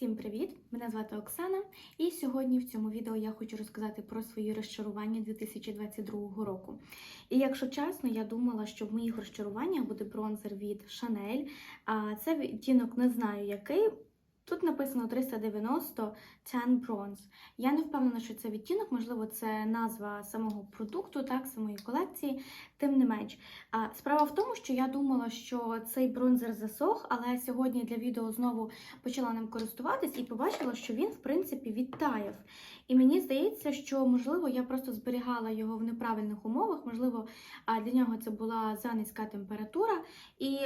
Всім привіт! Мене звати Оксана, і сьогодні в цьому відео я хочу розказати про свої розчарування 2022 року. І якщо чесно, я думала, що в моїх розчаруваннях буде бронзер від Шанель. а це відтінок не знаю який. Тут написано 390 Tan Bronze. Я не впевнена, що це відтінок, можливо, це назва самого продукту, так, самої колекції, тим не менш. Справа в тому, що я думала, що цей бронзер засох, але сьогодні для відео знову почала ним користуватись і побачила, що він, в принципі, відтаяв. І мені здається, що, можливо, я просто зберігала його в неправильних умовах, можливо, для нього це була занизька температура. І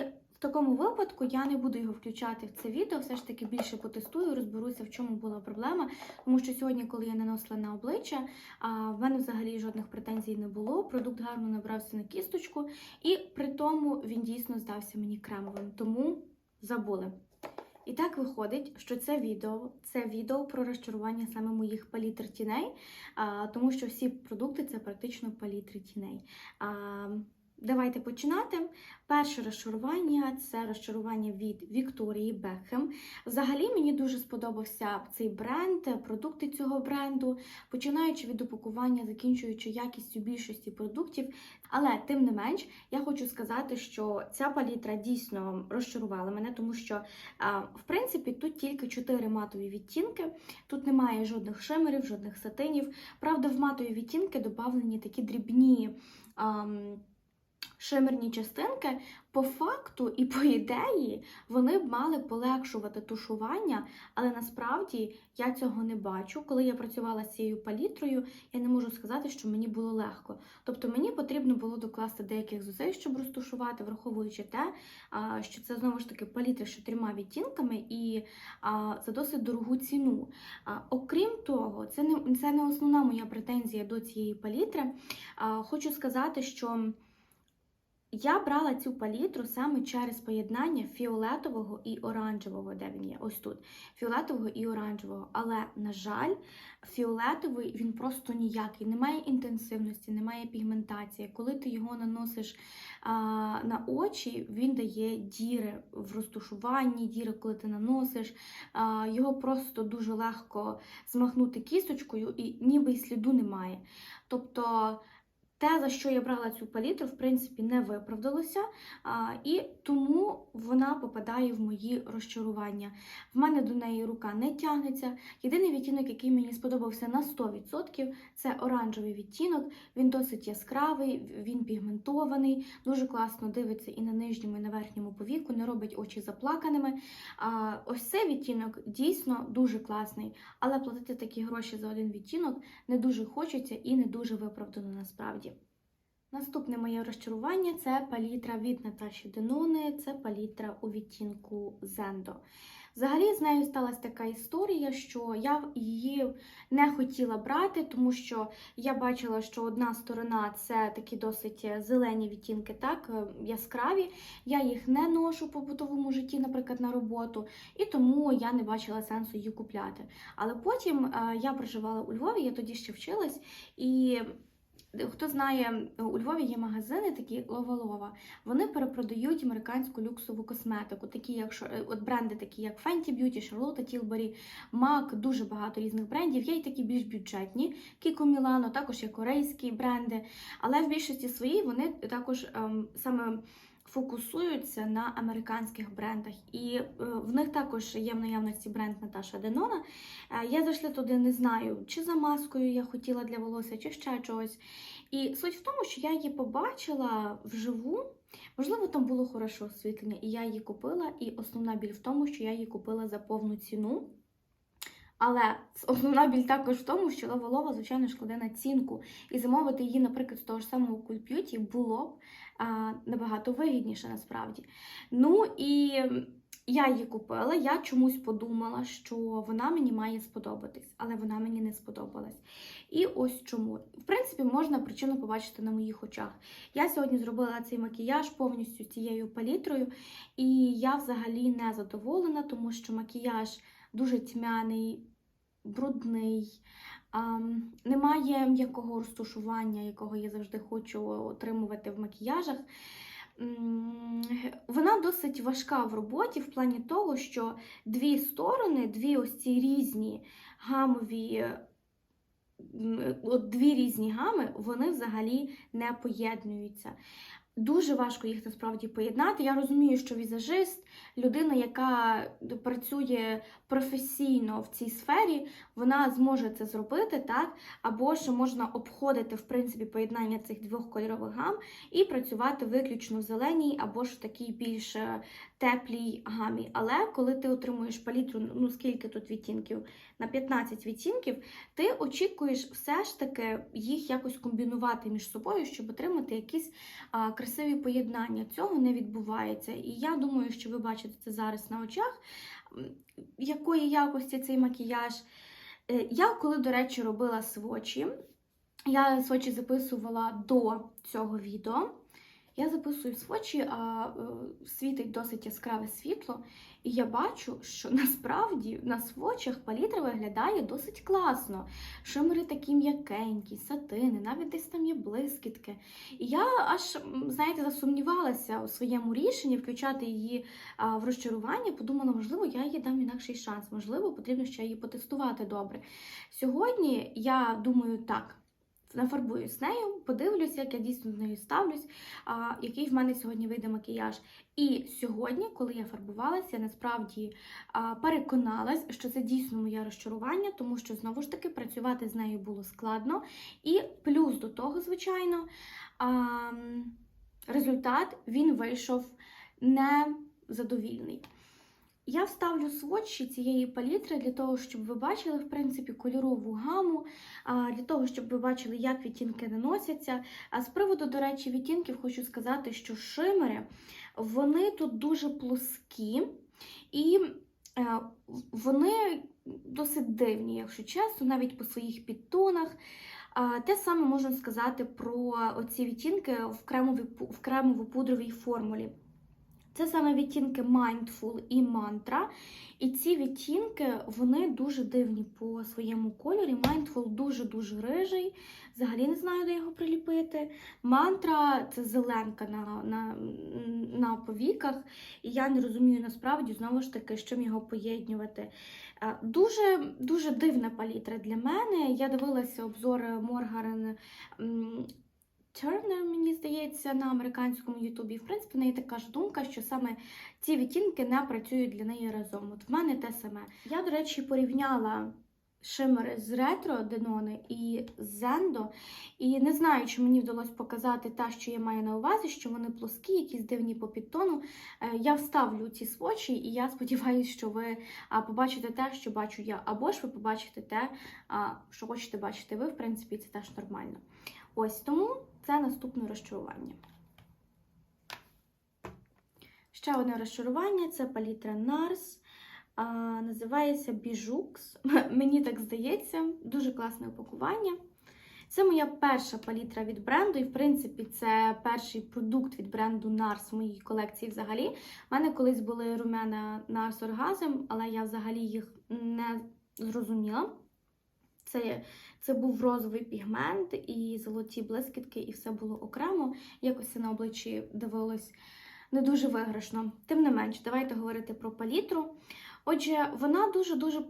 такому випадку я не буду його включати в це відео, все ж таки більше потестую, розберуся, в чому була проблема. Тому що сьогодні, коли я наносила на обличчя, в мене взагалі жодних претензій не було. Продукт гарно набрався на кісточку, і при тому він дійсно здався мені кремовим. Тому забули. І так виходить, що це відео це відео про розчарування саме моїх палітр тіней, тому що всі продукти це практично палітри тіней. Давайте починати. Перше розчарування це розчарування від Вікторії Бекхем. Взагалі мені дуже сподобався цей бренд, продукти цього бренду, починаючи від упакування, закінчуючи якістю більшості продуктів. Але тим не менш, я хочу сказати, що ця палітра дійсно розчарувала мене, тому що, в принципі, тут тільки чотири матові відтінки, тут немає жодних шимерів, жодних сатинів. Правда, в матові відтінки додавлені такі дрібні шимерні частинки, по факту і по ідеї вони б мали полегшувати тушування, але насправді я цього не бачу. Коли я працювала з цією палітрою, я не можу сказати, що мені було легко. Тобто мені потрібно було докласти деяких зусиль, щоб розтушувати, враховуючи те, що це знову ж таки палітра з чотирма відтінками і за досить дорогу ціну. Окрім того, це не, це не основна моя претензія до цієї палітри. Хочу сказати, що. Я брала цю палітру саме через поєднання фіолетового і оранжевого, де він є, ось тут. Фіолетового і оранжевого. Але, на жаль, фіолетовий він просто ніякий. Немає інтенсивності, немає пігментації. Коли ти його наносиш а, на очі, він дає діри в розтушуванні, діри, коли ти наносиш. А, Його просто дуже легко змахнути кісточкою, і ніби й сліду немає. Тобто. Те, за що я брала цю палітру, в принципі, не виправдалося, і тому вона попадає в мої розчарування. В мене до неї рука не тягнеться. Єдиний відтінок, який мені сподобався на 100%, це оранжевий відтінок. Він досить яскравий, він пігментований, дуже класно дивиться і на нижньому, і на верхньому повіку, не робить очі заплаканими. Ось цей відтінок дійсно дуже класний, але платити такі гроші за один відтінок не дуже хочеться і не дуже виправдано насправді. Наступне моє розчарування це палітра від Наташі Денони, це палітра у відтінку Зендо. Взагалі, з нею сталася така історія, що я її не хотіла брати, тому що я бачила, що одна сторона це такі досить зелені відтінки, так, яскраві. Я їх не ношу по побутовому житті, наприклад, на роботу, і тому я не бачила сенсу її купляти. Але потім е, я проживала у Львові, я тоді ще вчилась, і Хто знає, у Львові є магазини, такі Лова-Лова. Вони перепродають американську люксову косметику, такі як е, от бренди, такі як Fenty Beauty, Charlotte Tilbury, MAC, дуже багато різних брендів. Є й такі більш бюджетні, Kiko Milano, також є корейські бренди. Але в більшості своїй вони також ем, саме фокусуються на американських брендах, і е, в них також є в наявності бренд Наташа Денона. Е, я зайшла туди, не знаю, чи за маскою я хотіла для волосся, чи ще чогось. І суть в тому, що я її побачила вживу. Можливо, там було хороше освітлення, і я її купила. І основна біль в тому, що я її купила за повну ціну. Але основна біль також в тому, що лаволова, звичайно, ж кладе націнку. І замовити її, наприклад, з того ж самого Beauty було б набагато вигідніше насправді. Ну і я її купила, я чомусь подумала, що вона мені має сподобатись, але вона мені не сподобалась. І ось чому. В принципі, можна причину побачити на моїх очах. Я сьогодні зробила цей макіяж повністю цією палітрою, і я взагалі не задоволена, тому що макіяж дуже тьмяний, брудний. Немає м'якого розтушування, якого я завжди хочу отримувати в макіяжах. вона досить важка в роботі в плані того, що дві сторони, дві ось ці різні гамові. От дві різні гами, вони взагалі не поєднуються. Дуже важко їх насправді поєднати. Я розумію, що візажист, людина, яка працює професійно в цій сфері, вона зможе це зробити, так? Або ж можна обходити в принципі поєднання цих двох кольорових гам і працювати виключно в зеленій, або ж в такій більш е, теплій гамі. Але коли ти отримуєш палітру, ну скільки тут відтінків? На 15 відтінків, ти очікуєш все ж таки їх якось комбінувати між собою, щоб отримати якісь а, красиві поєднання. Цього не відбувається. І я думаю, що ви бачите це зараз на очах, якої якості цей макіяж. Е, Я коли, до речі, робила свочі, я свочі записувала до цього відео. Я записую свочі, а е, світить досить яскраве світло, і я бачу, що насправді на свочах палітра виглядає досить класно. Шимери такі м'якенькі, сатини, навіть десь там є блискітки. І я аж, знаєте, засумнівалася у своєму рішенні включати її в розчарування. Подумала, можливо, я їй дам інакший шанс, можливо, потрібно ще її потестувати добре. Сьогодні я думаю так. Нафарбуюсь нею, подивлюся, як я дійсно з нею ставлюсь, а, який в мене сьогодні вийде макіяж. І сьогодні, коли я фарбувалася, я насправді а, переконалась, що це дійсно моє розчарування, тому що знову ж таки працювати з нею було складно. І плюс до того, звичайно, а, результат він вийшов незадовільний. Я вставлю сводчі цієї палітри для того, щоб ви бачили, в принципі, кольорову гаму, для того, щоб ви бачили, як відтінки наносяться. А з приводу, до речі, відтінків хочу сказати, що шимери, вони тут дуже плоскі і е, вони досить дивні, якщо чесно, навіть по своїх підтонах. Те саме можна сказати про оці відтінки в кремовій в кремово-пудровій формулі. Це саме відтінки Mindful і Mantra. І ці відтінки вони дуже дивні по своєму кольорі. Mindful дуже-дуже рижий. Взагалі не знаю, де його приліпити. Мантра це зеленка на, на, на повіках. І я не розумію насправді знову ж таки, з чим його поєднувати. Е, Дуже дуже дивна палітра для мене. Я дивилася обзори Моргарен Turner, мені здається, на американському Ютубі. В принципі, в неї така ж думка, що саме ці відтінки не працюють для неї разом. От в мене те саме. Я, до речі, порівняла шимери з ретро Денони і з Зендо. І не знаю, чи мені вдалося показати те, що я маю на увазі, що вони плоскі, якісь дивні по підтону. Е, Я вставлю ці свочі, і я сподіваюся, що ви побачите те, що бачу я, або ж ви побачите те, що хочете бачити ви. В принципі, це теж нормально. Ось тому це наступне розчарування. Ще одне розчарування це палітра NARS. А, називається Bijux. Мені так здається, дуже класне упакування. Це моя перша палітра від бренду, і, в принципі, це перший продукт від бренду NARS в моїй колекції взагалі. У мене колись були румяна NARS Orgasm, але я взагалі їх не зрозуміла. Це, це був розовий пігмент і золоті блискітки, і все було окремо. Якось це на обличчі дивилось не дуже виграшно. Тим не менш, давайте говорити про палітру. Отже, вона дуже-дуже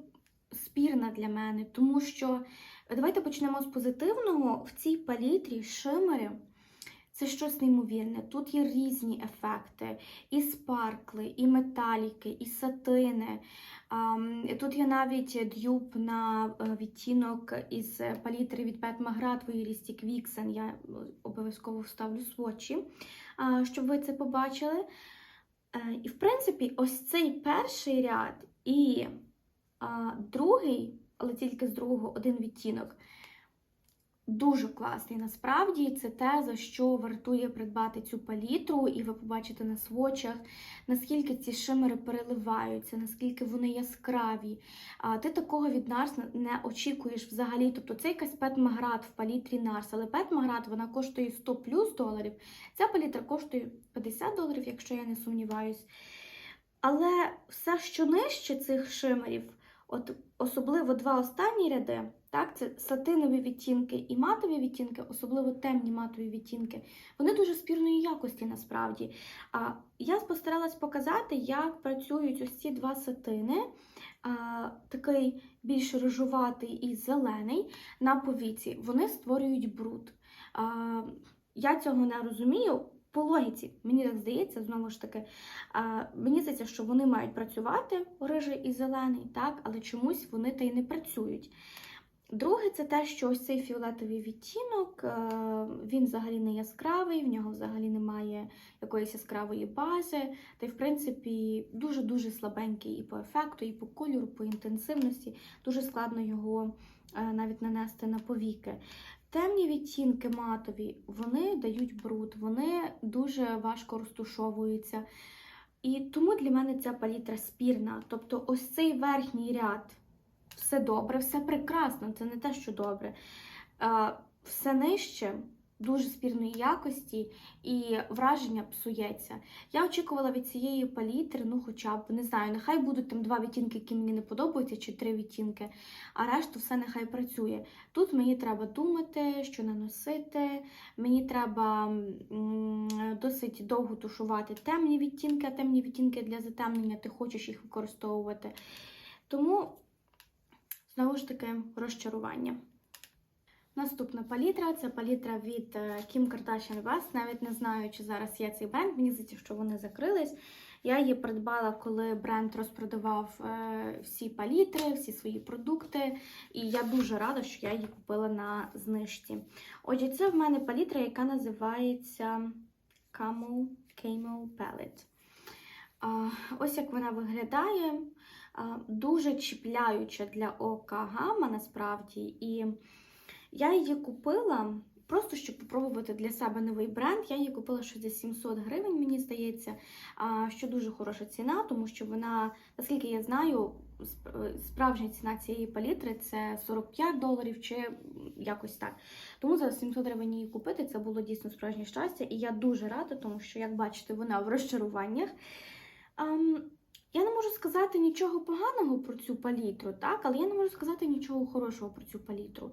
спірна для мене, тому що давайте почнемо з позитивного. В цій палітрі шимери це щось неймовірне. Тут є різні ефекти: і спаркли, і металіки, і сатини. Тут є навіть дюб на е, відтінок із палітри від Pet Magrat Voyeuristic Vixen. Я е, обов'язково вставлю свочі, щоб ви це побачили. Е, І, в принципі, ось цей перший ряд і другий, але тільки з другого один відтінок. Дуже класний. Насправді це те, за що вартує придбати цю палітру, і ви побачите на свочах, наскільки ці шимери переливаються, наскільки вони яскраві. А ти такого від Нарс не очікуєш взагалі. Тобто це якась Пет Маград в палітрі Нарс, але Пет Маград вона коштує 100 плюс доларів. Ця палітра коштує 50 доларів, якщо я не сумніваюсь. Але все, що нижче цих шимерів, От особливо два останні ряди, так, це сатинові відтінки і матові відтінки, особливо темні матові відтінки, вони дуже спірної якості насправді. А я постаралась показати, як працюють ось ці два сатини, а, такий більш рожуватий і зелений на повіці. Вони створюють бруд. А, я цього не розумію. По логіці, мені так здається, знову ж таки, а, мені здається, що вони мають працювати рижий і зелений, так, але чомусь вони та й не працюють. Друге, це те, що ось цей фіолетовий відтінок, е, він взагалі не яскравий, в нього взагалі немає якоїсь яскравої бази, та й, в принципі, дуже-дуже слабенький і по ефекту, і по кольору, по інтенсивності. Дуже складно його е, навіть нанести на повіки. Темні відтінки матові, вони дають бруд, вони дуже важко розтушовуються. І тому для мене ця палітра спірна. Тобто, ось цей верхній ряд все добре, все прекрасно, це не те, що добре. Все нижче. Дуже спірної якості і враження псується. Я очікувала від цієї палітри, ну хоча б не знаю, нехай будуть там два відтінки, які мені не подобаються, чи три відтінки, а решту все нехай працює. Тут мені треба думати, що наносити. Мені треба м, досить довго тушувати темні відтінки, а темні відтінки для затемнення ти хочеш їх використовувати. Тому, знову ж таки, розчарування. Наступна палітра це палітра від Kim Kardashian West. Навіть не знаю, чи зараз є цей бренд. Мені здається, що вони закрились. Я її придбала, коли бренд розпродавав е, всі палітри, всі свої продукти. І я дуже рада, що я її купила на знижці. Отже, це в мене палітра, яка називається Camel Camel Palette. Ось як вона виглядає. Дуже чіпляюча для ока гама насправді. І я її купила просто щоб попробувати для себе новий бренд. Я її купила щось за 700 гривень, мені здається, що дуже хороша ціна, тому що вона, наскільки я знаю, справжня ціна цієї палітри це 45 доларів чи якось так. Тому за 700 гривень її купити це було дійсно справжнє щастя, і я дуже рада, тому що, як бачите, вона в розчаруваннях. Я не можу сказати нічого поганого про цю палітру, так, але я не можу сказати нічого хорошого про цю палітру.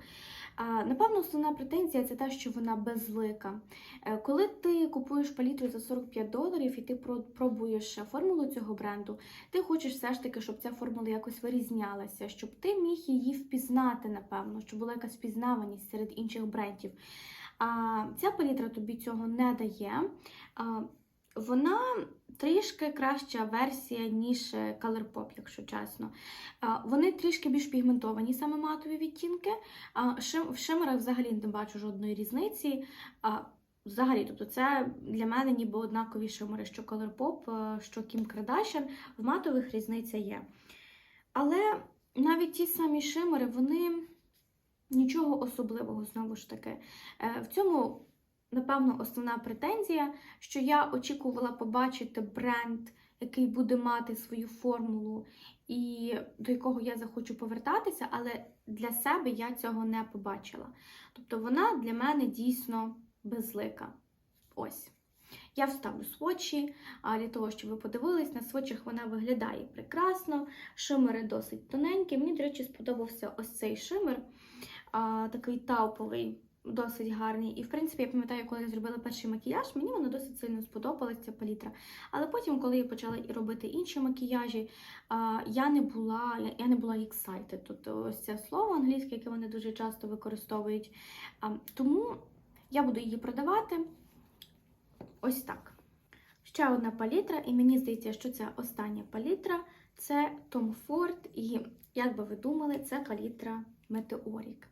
Напевно, основна претензія це те, що вона безлика. Е, Коли ти купуєш палітру за 45 доларів і ти про- пробуєш формулу цього бренду, ти хочеш все ж таки, щоб ця формула якось вирізнялася, щоб ти міг її впізнати, напевно, щоб була якась впізнаваність серед інших брендів. А ця палітра тобі цього не дає. Вона трішки краща версія, ніж е, Colourpop, якщо чесно. Вони трішки більш пігментовані, саме матові відтінки. В шимерах взагалі не бачу жодної різниці. Взагалі, тобто це для мене ніби однакові шимери, що Colourpop, е, що Kim Kardashian. В матових різниця є. Але навіть ті самі шимери, вони нічого особливого знову ж таки. Е, В цьому, напевно, основна претензія, що я очікувала побачити бренд, який буде мати свою формулу і до якого я захочу повертатися, але для себе я цього не побачила. Тобто вона для мене дійсно безлика. Ось. Я вставлю свочі, а для того, щоб ви подивились, на свочах вона виглядає прекрасно, шимери досить тоненькі. Мені, до речі, сподобався ось цей шимер, такий тауповий, досить гарний. І, в принципі, я пам'ятаю, коли я зробила перший макіяж, мені вона досить сильно сподобалася ця палітра. Але потім, коли я почала робити інші макіяжі, я не була я- не була excited. Тобто ось це слово англійське, яке вони дуже часто використовують. Тому я буду її продавати ось так. Ще одна палітра, і мені здається, що це остання палітра це Tom Ford, і як би ви думали, це палітра Meteoric.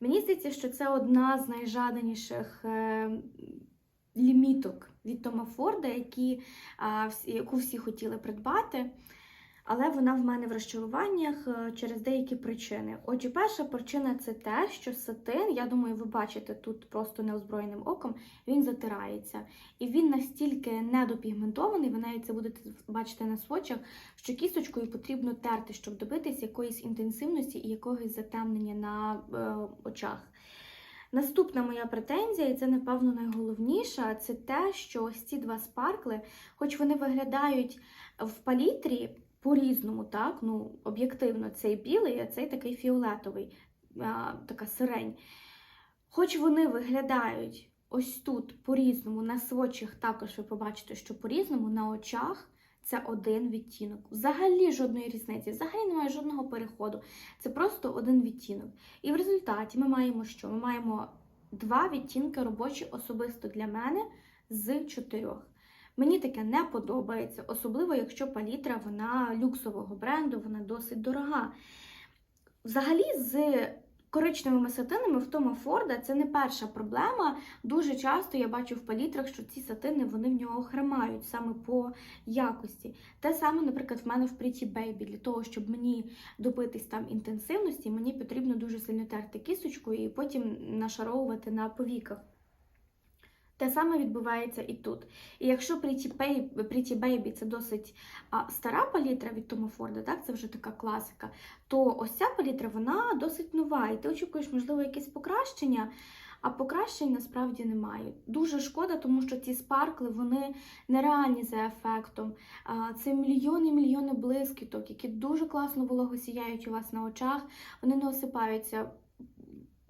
Мені здається, що це одна з найжаданіших е, ліміток від Тома Форда, які, яку всі хотіли придбати. Але вона в мене в розчаруваннях е, через деякі причини. Отже, перша причина це те, що сатин, я думаю, ви бачите тут просто неозброєним оком, він затирається. І він настільки недопігментований, ви навіть це будете бачити на свочах, що кісточкою потрібно терти, щоб добитись якоїсь інтенсивності і якогось затемнення на е, очах. Наступна моя претензія, і це, напевно, найголовніша, це те, що ось ці два спаркли, хоч вони виглядають в палітрі по-різному, так? Ну, об'єктивно, цей білий, а цей такий фіолетовий, а, така сирень. Хоч вони виглядають ось тут по-різному, на сводчах також ви побачите, що по-різному, на очах це один відтінок. Взагалі жодної різниці, взагалі немає жодного переходу. Це просто один відтінок. І в результаті ми маємо що? Ми маємо два відтінки робочі особисто для мене з чотирьох. Мені таке не подобається, особливо якщо палітра вона люксового бренду, вона досить дорога. Взагалі, з коричневими сатинами в Тома Форда це не перша проблема. Дуже часто я бачу в палітрах, що ці сатини вони в нього хримають саме по якості. Те саме, наприклад, в мене в Pretty Baby. Для того, щоб мені добитись там інтенсивності, мені потрібно дуже сильно терти кісточкою і потім нашаровувати на повіках. Те саме відбувається і тут. І якщо Pretty Baby, це досить стара палітра від Тома Форда, так, це вже така класика, то ось ця палітра вона досить нова. І ти очікуєш, можливо, якесь покращення, а покращень насправді немає. Дуже шкода, тому що ці спаркли вони нереальні за ефектом. Це мільйони мільйони блискіток, які дуже класно волого сіяють у вас на очах. Вони не осипаються.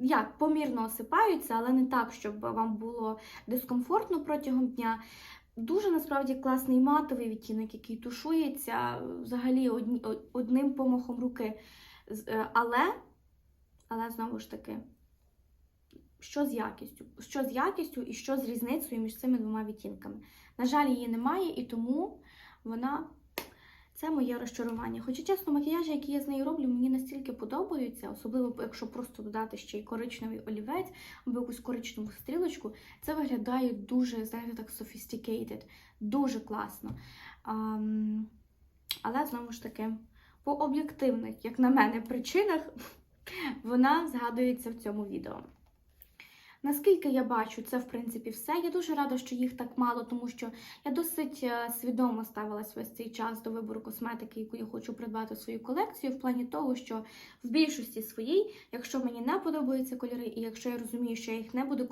Як помірно осипаються, але не так, щоб вам було дискомфортно протягом дня. Дуже насправді класний матовий відтінок, який тушується взагалі одні, одним помахом руки. Е, Але, але знову ж таки, що з якістю? Що з якістю і що з різницею між цими двома відтінками? На жаль, її немає, і тому вона. Це моє розчарування. Хоча, чесно, макіяжі, які я з нею роблю, мені настільки подобаються, особливо якщо просто додати ще й коричневий олівець або якусь коричневу стрілочку, це виглядає дуже, знаєте, так sophisticated, дуже класно. Ам, але знову ж таки, по об'єктивних, як на мене, причинах вона згадується в цьому відео. Наскільки я бачу, це в принципі все. Я дуже рада, що їх так мало, тому що я досить е, свідомо ставилась весь цей час до вибору косметики, яку я хочу придбати в свою колекцію, в плані того, що в більшості своїй, якщо мені не подобаються кольори, і якщо я розумію, що я їх не буду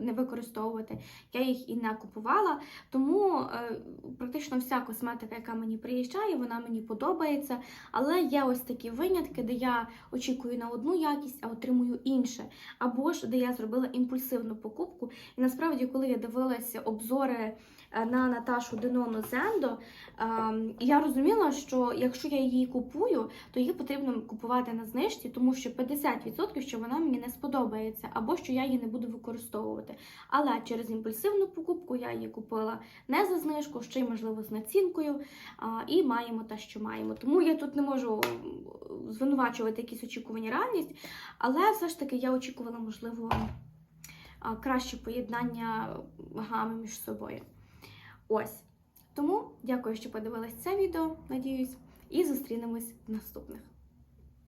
не використовувати, я їх і не купувала. Тому е, практично вся косметика, яка мені приїжджає, вона мені подобається. Але є ось такі винятки, де я очікую на одну якість, а отримую інше. Або ж де я зробила імпульсивну покупку. І насправді, коли я дивилася обзори е, на Наташу Денону Зендо, ем, я розуміла, що якщо я її купую, то її потрібно купувати на знижці, тому що 50% що вона мені не сподобається, або що я її не буду використовувати. Але через імпульсивну покупку я її купила не за знижку, ще й можливо з націнкою, і маємо те, що маємо. Тому я тут не можу звинувачувати якісь очікування реальність, але все ж таки я очікувала, можливо, краще поєднання гами між собою. Ось. Тому дякую, що подивились це відео, надіюсь, і зустрінемось в наступних.